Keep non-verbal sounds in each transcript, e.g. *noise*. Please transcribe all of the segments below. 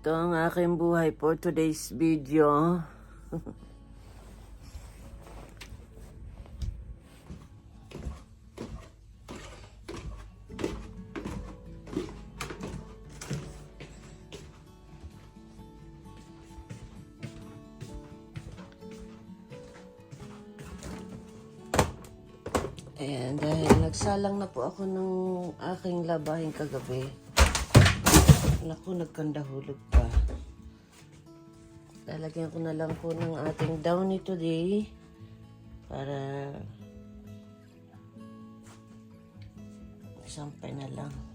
Ito ang aking buhay for today's video. Ayan, dahil nagsalang na po ako ng aking labahin kagabi. Naku, nagkandahulog pa. Lalagyan ko na lang po ng ating downy today para sampay na lang.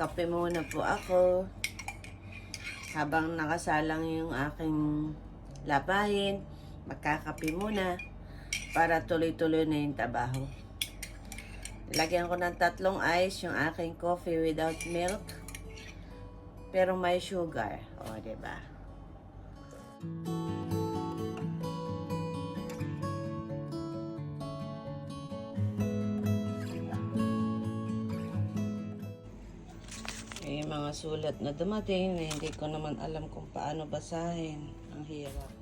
Magkape muna po ako. Habang nakasalang yung aking labahin, magkakape muna para tuloy-tuloy na yung trabaho. Lagyan ko ng tatlong ice yung aking coffee without milk. Pero may sugar. O, ba? diba? May mga sulat na dumating na hindi ko naman alam kung paano basahin. Ang hirap.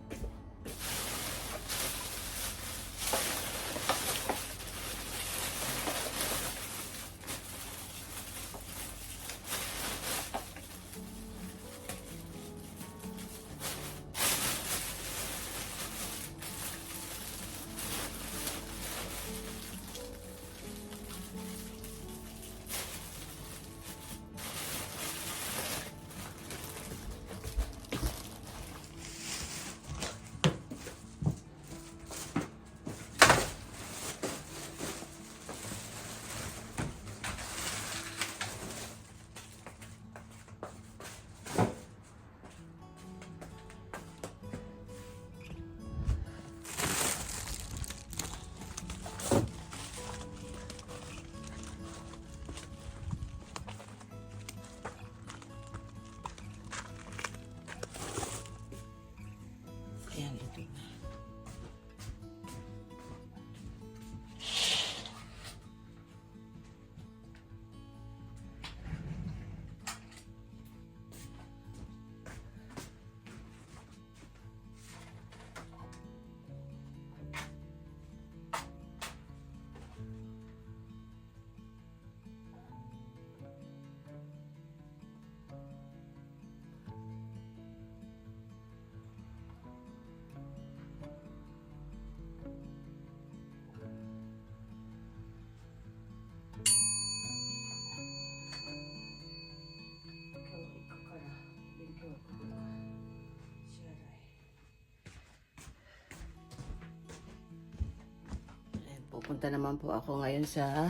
Ayan, Pupunta naman po ako ngayon sa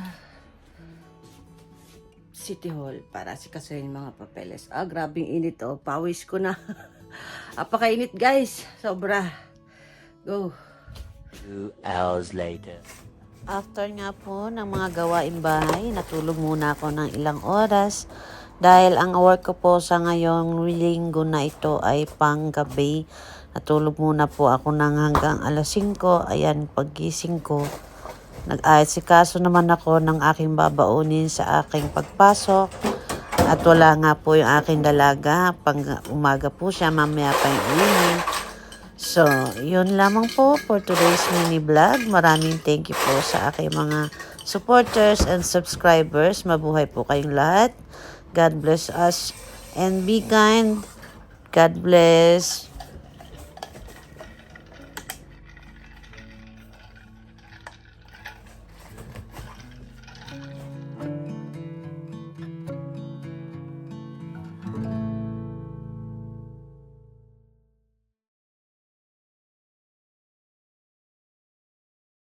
City Hall para sikasuhin yung mga papeles. Ah, grabing init oh. Pawis ko na. *laughs* Apakainit guys. Sobra. Go. Two hours later. After nga po ng mga gawain bahay, natulog muna ako ng ilang oras dahil ang work ko po sa ngayong linggo na ito ay panggabi. Natulog muna po ako ng hanggang alas 5. Ayan, paggising ko. Nag-ayat si kaso naman ako ng aking babaunin sa aking pagpasok. At wala nga po yung aking dalaga. Pang umaga po siya, mamaya pa yung iinin. So, yun lamang po for today's mini vlog. Maraming thank you po sa aking mga supporters and subscribers. Mabuhay po kayong lahat. God bless us and be kind. God bless.